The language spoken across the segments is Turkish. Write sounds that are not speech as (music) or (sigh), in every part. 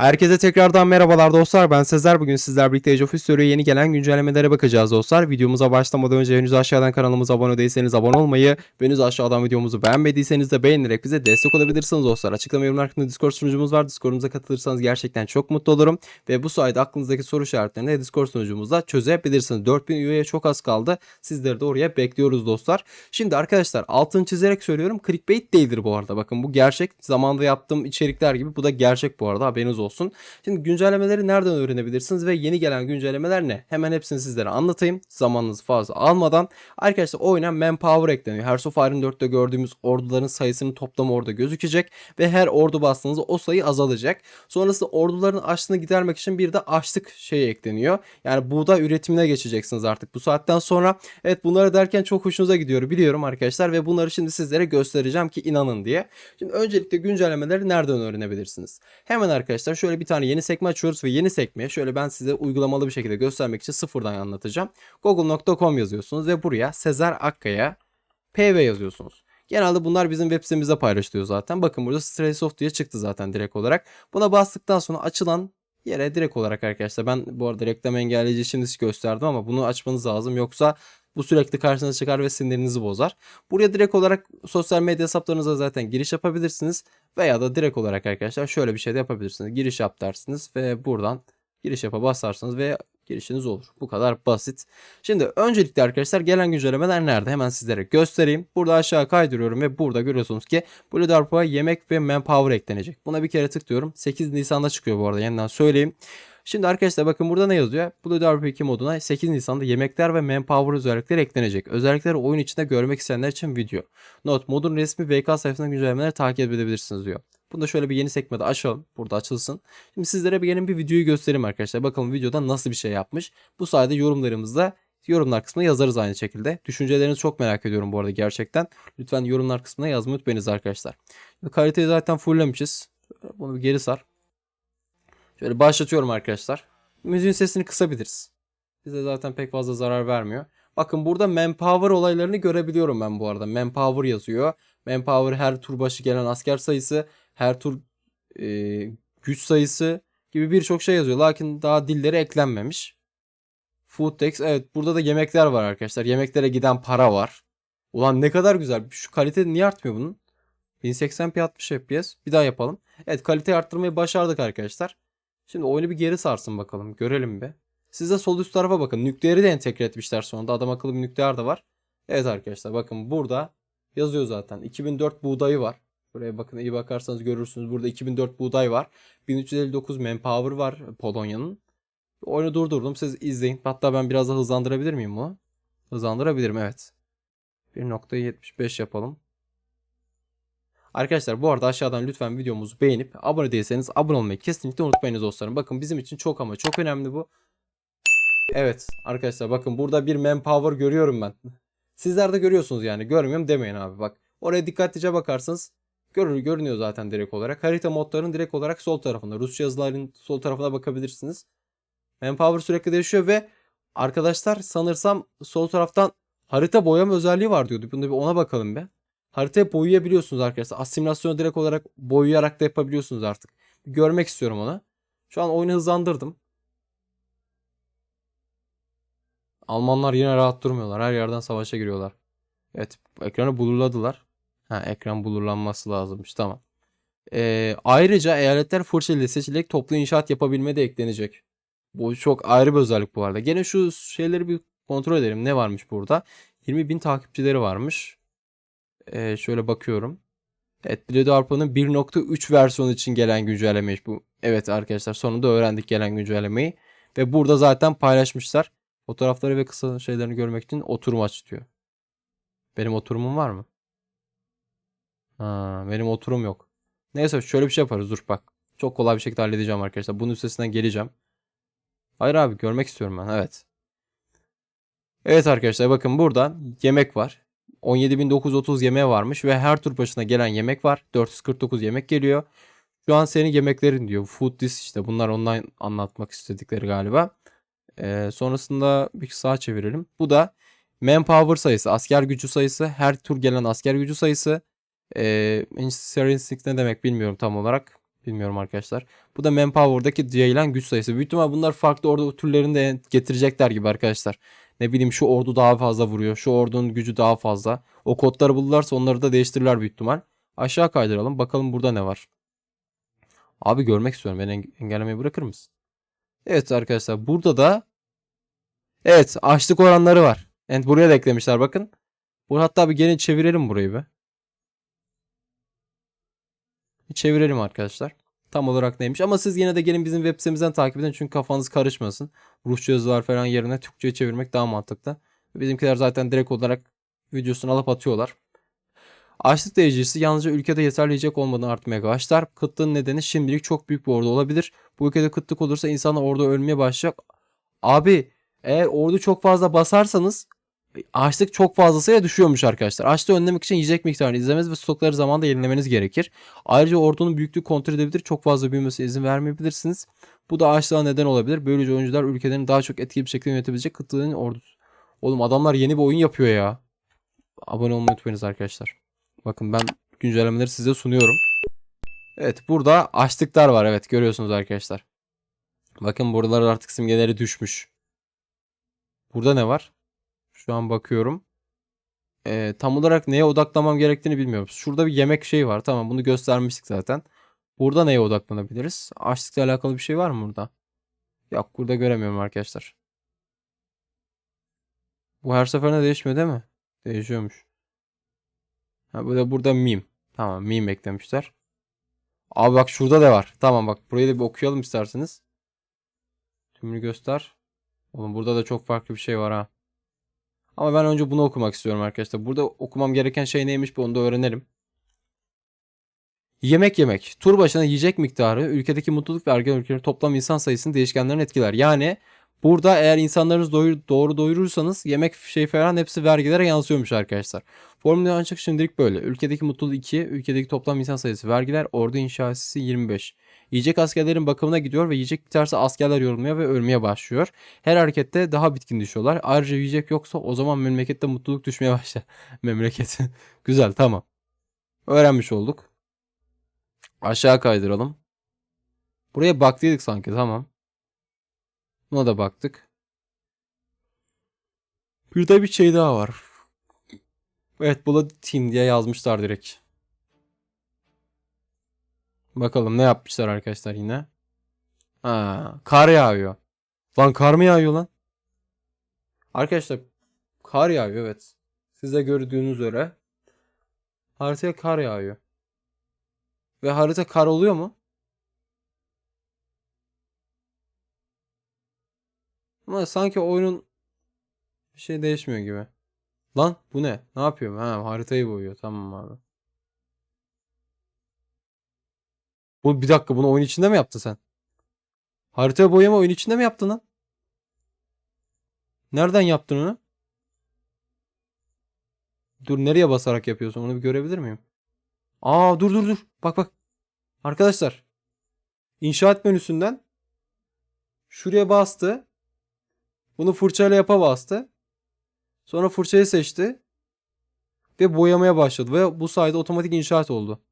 Herkese tekrardan merhabalar dostlar. Ben Sezer. Bugün sizler birlikte Age of History'e yeni gelen güncellemelere bakacağız dostlar. Videomuza başlamadan önce henüz aşağıdan kanalımıza abone değilseniz abone olmayı, henüz aşağıdan videomuzu beğenmediyseniz de beğenerek bize destek olabilirsiniz dostlar. Açıklama yorumlar kısmında Discord sunucumuz var. Discord'umuza katılırsanız gerçekten çok mutlu olurum. Ve bu sayede aklınızdaki soru işaretlerini Discord sunucumuzda çözebilirsiniz. 4000 üyeye çok az kaldı. Sizleri de oraya bekliyoruz dostlar. Şimdi arkadaşlar altını çizerek söylüyorum. Clickbait değildir bu arada. Bakın bu gerçek. Zamanında yaptığım içerikler gibi bu da gerçek bu arada. Haberiniz olsun. Şimdi güncellemeleri nereden öğrenebilirsiniz ve yeni gelen güncellemeler ne? Hemen hepsini sizlere anlatayım. Zamanınızı fazla almadan. Arkadaşlar oyuna manpower ekleniyor. Hearts of Iron 4'te gördüğümüz orduların sayısının toplamı orada gözükecek ve her ordu bastığınızda o sayı azalacak. Sonrasında orduların açlığını gidermek için bir de açlık şeyi ekleniyor. Yani buğday üretimine geçeceksiniz artık bu saatten sonra. Evet bunları derken çok hoşunuza gidiyor biliyorum arkadaşlar ve bunları şimdi sizlere göstereceğim ki inanın diye. Şimdi öncelikle güncellemeleri nereden öğrenebilirsiniz? Hemen arkadaşlar şöyle bir tane yeni sekme açıyoruz ve yeni sekmeye şöyle ben size uygulamalı bir şekilde göstermek için sıfırdan anlatacağım. Google.com yazıyorsunuz ve buraya Sezer Akkaya PV yazıyorsunuz. Genelde bunlar bizim web sitemizde paylaşılıyor zaten. Bakın burada Straysoft diye çıktı zaten direkt olarak. Buna bastıktan sonra açılan yere direkt olarak arkadaşlar ben bu arada reklam engelleyici size gösterdim ama bunu açmanız lazım yoksa bu sürekli karşınıza çıkar ve sinirinizi bozar. Buraya direkt olarak sosyal medya hesaplarınıza zaten giriş yapabilirsiniz. Veya da direkt olarak arkadaşlar şöyle bir şey de yapabilirsiniz. Giriş yap dersiniz ve buradan giriş yapa basarsınız ve girişiniz olur. Bu kadar basit. Şimdi öncelikle arkadaşlar gelen güncellemeler nerede? Hemen sizlere göstereyim. Burada aşağı kaydırıyorum ve burada görüyorsunuz ki Blue yemek ve manpower eklenecek. Buna bir kere tıklıyorum. 8 Nisan'da çıkıyor bu arada yeniden söyleyeyim. Şimdi arkadaşlar bakın burada ne yazıyor? Blue Dark 2 moduna 8 Nisan'da yemekler ve manpower özellikleri eklenecek. Özellikleri oyun içinde görmek isteyenler için video. Not modun resmi VK sayfasında güncellemeleri takip edebilirsiniz diyor. Bunu da şöyle bir yeni sekmede açalım. Burada açılsın. Şimdi sizlere bir yeni bir videoyu göstereyim arkadaşlar. Bakalım videoda nasıl bir şey yapmış. Bu sayede yorumlarımızda yorumlar kısmına yazarız aynı şekilde. Düşüncelerinizi çok merak ediyorum bu arada gerçekten. Lütfen yorumlar kısmına yazmayı unutmayınız arkadaşlar. Şimdi kaliteyi zaten fulllemişiz. Bunu bir geri sar. Şöyle başlatıyorum arkadaşlar. Müziğin sesini kısabiliriz. Bize zaten pek fazla zarar vermiyor. Bakın burada manpower olaylarını görebiliyorum ben bu arada. Manpower yazıyor. Manpower her tur başı gelen asker sayısı, her tur e, güç sayısı gibi birçok şey yazıyor. Lakin daha dilleri eklenmemiş. Food tax evet burada da yemekler var arkadaşlar. Yemeklere giden para var. Ulan ne kadar güzel. Şu kalite niye artmıyor bunun? 1080p 60 fps. Bir daha yapalım. Evet kaliteyi arttırmayı başardık arkadaşlar. Şimdi oyunu bir geri sarsın bakalım. Görelim bir. Siz de sol üst tarafa bakın. Nükleeri de entegre etmişler sonunda. Adam akıllı bir nükleer de var. Evet arkadaşlar bakın burada yazıyor zaten. 2004 buğdayı var. Buraya bakın iyi bakarsanız görürsünüz. Burada 2004 buğday var. 1359 manpower var Polonya'nın. Oyunu durdurdum. Siz izleyin. Hatta ben biraz da hızlandırabilir miyim bunu? Hızlandırabilirim evet. 1.75 yapalım. Arkadaşlar bu arada aşağıdan lütfen videomuzu beğenip abone değilseniz abone olmayı kesinlikle unutmayınız dostlarım. Bakın bizim için çok ama çok önemli bu. Evet arkadaşlar bakın burada bir manpower görüyorum ben. Sizler de görüyorsunuz yani görmüyorum demeyin abi bak. Oraya dikkatlice bakarsanız görür görünüyor zaten direkt olarak. Harita modlarının direkt olarak sol tarafında. Rusça yazıların sol tarafına bakabilirsiniz. Manpower sürekli değişiyor ve arkadaşlar sanırsam sol taraftan harita boyama özelliği var diyordu. Bunu bir ona bakalım be. Haritayı boyayabiliyorsunuz arkadaşlar. Asimilasyonu direkt olarak boyayarak da yapabiliyorsunuz artık. Görmek istiyorum onu. Şu an oyunu hızlandırdım. Almanlar yine rahat durmuyorlar. Her yerden savaşa giriyorlar. Evet ekranı blurladılar. Ha ekran blurlanması lazımmış tamam. Ee, ayrıca eyaletler fırça ile seçilerek toplu inşaat yapabilme de eklenecek. Bu çok ayrı bir özellik bu arada. Gene şu şeyleri bir kontrol edelim. Ne varmış burada? 20 bin takipçileri varmış. Ee, şöyle bakıyorum. Evet Blade Arpa'nın 1.3 versiyonu için gelen güncellememiş bu. Evet arkadaşlar sonunda öğrendik gelen güncellemeyi. Ve burada zaten paylaşmışlar. Fotoğrafları ve kısa şeylerini görmek için oturum aç diyor. Benim oturumum var mı? Ha, benim oturum yok. Neyse şöyle bir şey yaparız dur bak. Çok kolay bir şekilde halledeceğim arkadaşlar. Bunun üstesinden geleceğim. Hayır abi görmek istiyorum ben evet. Evet arkadaşlar bakın burada yemek var. 17.930 yemeğe varmış ve her tur başına gelen yemek var. 449 yemek geliyor. Şu an senin yemeklerin diyor. Food disk işte bunlar online anlatmak istedikleri galiba. Ee, sonrasında bir sağa çevirelim. Bu da manpower sayısı, asker gücü sayısı, her tur gelen asker gücü sayısı. Ee, ne demek bilmiyorum tam olarak. Bilmiyorum arkadaşlar. Bu da Manpower'daki yayılan güç sayısı. Büyük ihtimal bunlar farklı ordu türlerini de getirecekler gibi arkadaşlar. Ne bileyim şu ordu daha fazla vuruyor. Şu ordunun gücü daha fazla. O kodları bulurlarsa onları da değiştirirler büyük ihtimal. Aşağı kaydıralım. Bakalım burada ne var. Abi görmek istiyorum. Beni eng- engellemeyi bırakır mısın? Evet arkadaşlar. Burada da Evet açlık oranları var. Evet buraya da eklemişler bakın. Bu hatta bir gelin çevirelim burayı. Bir çevirelim arkadaşlar. Tam olarak neymiş ama siz yine de gelin bizim web sitemizden takip edin çünkü kafanız karışmasın. Rusça yazılar falan yerine Türkçe'ye çevirmek daha mantıklı. Bizimkiler zaten direkt olarak videosunu alıp atıyorlar. Açlık derecesi yalnızca ülkede yeterli yiyecek olmadan artmaya başlar. Kıtlığın nedeni şimdilik çok büyük bir ordu olabilir. Bu ülkede kıtlık olursa insanlar orada ölmeye başlayacak. Abi eğer ordu çok fazla basarsanız açlık çok fazlasıyla düşüyormuş arkadaşlar. Açlığı önlemek için yiyecek miktarını izlemeniz ve stokları zamanında yenilemeniz gerekir. Ayrıca ordunun büyüklüğü kontrol edebilir. Çok fazla büyümesine izin vermeyebilirsiniz. Bu da açlığa neden olabilir. Böylece oyuncular ülkelerini daha çok etkili bir şekilde yönetebilecek kıtlığın ordusu. Oğlum adamlar yeni bir oyun yapıyor ya. Abone olmayı unutmayınız arkadaşlar. Bakın ben güncellemeleri size sunuyorum. Evet burada açlıklar var evet görüyorsunuz arkadaşlar. Bakın buralar artık simgeleri düşmüş. Burada ne var? Şu an bakıyorum. Ee, tam olarak neye odaklamam gerektiğini bilmiyorum. Şurada bir yemek şeyi var. Tamam bunu göstermiştik zaten. Burada neye odaklanabiliriz? Açlıkla alakalı bir şey var mı burada? Yok burada göremiyorum arkadaşlar. Bu her seferinde değişmiyor değil mi? Değişiyormuş. Ha, da burada meme. Tamam meme eklemişler. Abi bak şurada da var. Tamam bak burayı da bir okuyalım isterseniz. Tümünü göster. Oğlum burada da çok farklı bir şey var ha. Ama ben önce bunu okumak istiyorum arkadaşlar. Burada okumam gereken şey neymiş bir onu da öğrenelim. Yemek yemek. Tur başına yiyecek miktarı ülkedeki mutluluk ve ergen ülkelerin toplam insan sayısını değişkenlerini etkiler. Yani burada eğer insanlarınızı doyur, doğru doyurursanız yemek şey falan hepsi vergilere yansıyormuş arkadaşlar. Formülü ancak şimdilik böyle. Ülkedeki mutluluk 2, ülkedeki toplam insan sayısı vergiler, ordu inşası 25. Yiyecek askerlerin bakımına gidiyor ve yiyecek biterse askerler yorulmaya ve ölmeye başlıyor. Her harekette daha bitkin düşüyorlar. Ayrıca yiyecek yoksa o zaman memlekette mutluluk düşmeye başlar. (laughs) Memleket. (laughs) Güzel tamam. Öğrenmiş olduk. Aşağı kaydıralım. Buraya baktıydık sanki tamam. Buna da baktık. Burada bir şey daha var. Evet Blood Team diye yazmışlar direkt. Bakalım ne yapmışlar arkadaşlar yine. Ha, kar yağıyor. Lan kar mı yağıyor lan? Arkadaşlar kar yağıyor evet. Siz de gördüğünüz üzere haritaya kar yağıyor. Ve harita kar oluyor mu? Ama sanki oyunun bir şey değişmiyor gibi. Lan bu ne? Ne yapıyor? Ha haritayı boyuyor. Tamam abi. Bu bir dakika bunu oyun içinde mi yaptın sen? Harita boyama oyun içinde mi yaptın lan? Nereden yaptın onu? Dur nereye basarak yapıyorsun? Onu bir görebilir miyim? Aa dur dur dur. Bak bak. Arkadaşlar. İnşaat menüsünden şuraya bastı. Bunu fırçayla yapa bastı. Sonra fırçayı seçti. Ve boyamaya başladı. Ve bu sayede otomatik inşaat oldu.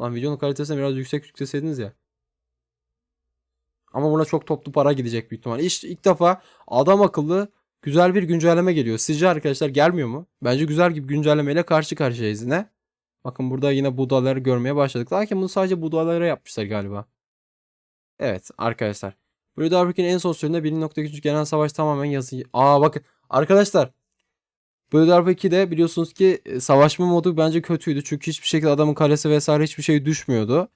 Lan videonun kalitesini biraz yüksek yükleseydiniz ya. Ama buna çok toplu para gidecek büyük ihtimal. İşte ilk defa adam akıllı güzel bir güncelleme geliyor. Sizce arkadaşlar gelmiyor mu? Bence güzel gibi güncellemeyle karşı karşıyayız yine. Bakın burada yine budaları görmeye başladık. Lakin bunu sadece budalara yapmışlar galiba. Evet arkadaşlar. Blue Dark'in en son sürümünde 1.3 genel savaş tamamen yazı... Aa bakın arkadaşlar. Blue Dark 2'de biliyorsunuz ki e, savaşma modu bence kötüydü. Çünkü hiçbir şekilde adamın kalesi vesaire hiçbir şey düşmüyordu.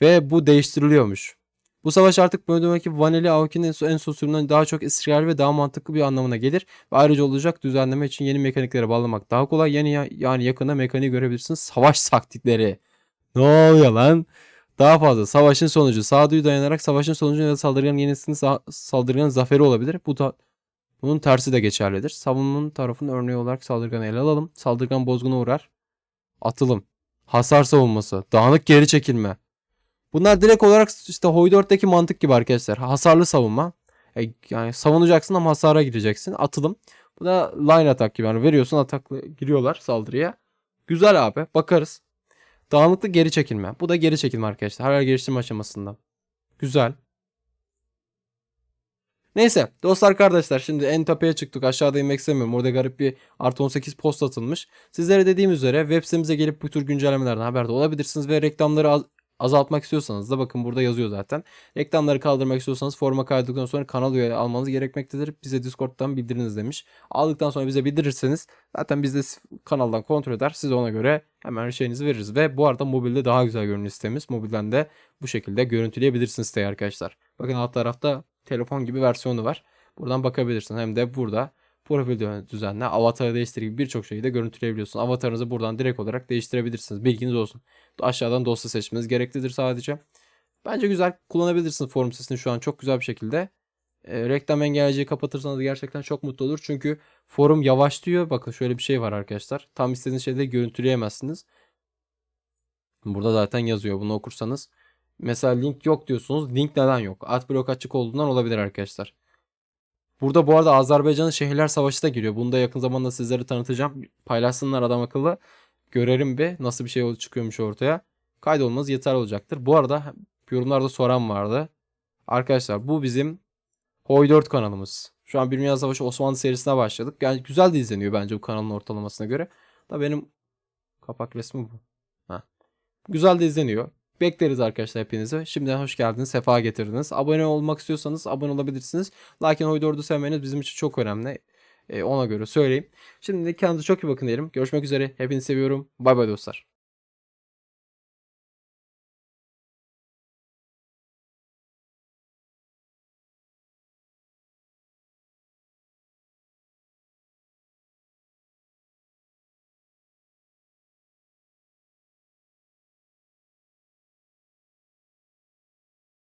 Ve bu değiştiriliyormuş. Bu savaş artık bölümdeki Vanilla Aoki'nin en son- daha çok istikrarlı ve daha mantıklı bir anlamına gelir. Ve ayrıca olacak düzenleme için yeni mekaniklere bağlamak daha kolay. Yani, ya- yani yakında mekaniği görebilirsiniz. Savaş taktikleri. Ne oluyor lan? Daha fazla savaşın sonucu sağduyu dayanarak savaşın sonucu ya da saldırganın saldırganın zaferi olabilir. Bu da bunun tersi de geçerlidir. Savunmanın tarafının örneği olarak saldırganı ele alalım. Saldırgan bozguna uğrar. Atılım. Hasar savunması. Dağınık geri çekilme. Bunlar direkt olarak işte 4'teki mantık gibi arkadaşlar. Hasarlı savunma. E, yani savunacaksın ama hasara gireceksin. Atılım. Bu da line atak gibi. Yani veriyorsun atakla giriyorlar saldırıya. Güzel abi. Bakarız. Dağınıklık geri çekilme. Bu da geri çekilme arkadaşlar. Hala geliştirme aşamasında. Güzel. Neyse dostlar kardeşler şimdi en tepeye çıktık aşağıda inmek istemiyorum. Orada garip bir artı 18 post atılmış. Sizlere dediğim üzere web sitemize gelip bu tür güncellemelerden haberdar olabilirsiniz ve reklamları az- azaltmak istiyorsanız da bakın burada yazıyor zaten. Reklamları kaldırmak istiyorsanız forma kaydıktan sonra kanal üye almanız gerekmektedir. Bize Discord'dan bildiriniz demiş. Aldıktan sonra bize bildirirseniz zaten biz de kanaldan kontrol eder. Siz ona göre hemen şeyinizi veririz. Ve bu arada mobilde daha güzel görünüyor sitemiz. Mobilden de bu şekilde görüntüleyebilirsiniz siteyi arkadaşlar. Bakın alt tarafta telefon gibi versiyonu var. Buradan bakabilirsin. Hem de burada profil düzenle, avatarı değiştir gibi birçok şeyi de görüntüleyebiliyorsun. Avatarınızı buradan direkt olarak değiştirebilirsiniz. Bilginiz olsun. Aşağıdan dosya seçmeniz gereklidir sadece. Bence güzel kullanabilirsiniz forum sitesini şu an çok güzel bir şekilde. E, reklam engelleyiciyi kapatırsanız gerçekten çok mutlu olur. Çünkü forum yavaşlıyor. Bakın şöyle bir şey var arkadaşlar. Tam istediğiniz şeyleri görüntüleyemezsiniz. Burada zaten yazıyor. Bunu okursanız. Mesela link yok diyorsunuz. Link neden yok? Adblock açık olduğundan olabilir arkadaşlar. Burada bu arada Azerbaycan'ın şehirler savaşı da giriyor. Bunu da yakın zamanda sizlere tanıtacağım. Paylaşsınlar adam akıllı. Görelim bir nasıl bir şey çıkıyormuş ortaya. Kaydolmanız yeterli olacaktır. Bu arada yorumlarda soran vardı. Arkadaşlar bu bizim Hoy 4 kanalımız. Şu an Bir Dünya Savaşı Osmanlı serisine başladık. Yani güzel de izleniyor bence bu kanalın ortalamasına göre. Da benim kapak resmi bu. Ha. Güzel de izleniyor. Bekleriz arkadaşlar hepinizi. Şimdiden hoş geldiniz. Sefa getirdiniz. Abone olmak istiyorsanız abone olabilirsiniz. Lakin Hoy 4'ü sevmeniz bizim için çok önemli. Ee, ona göre söyleyeyim. Şimdi kendinize çok iyi bakın diyelim. Görüşmek üzere. Hepinizi seviyorum. Bay bay dostlar.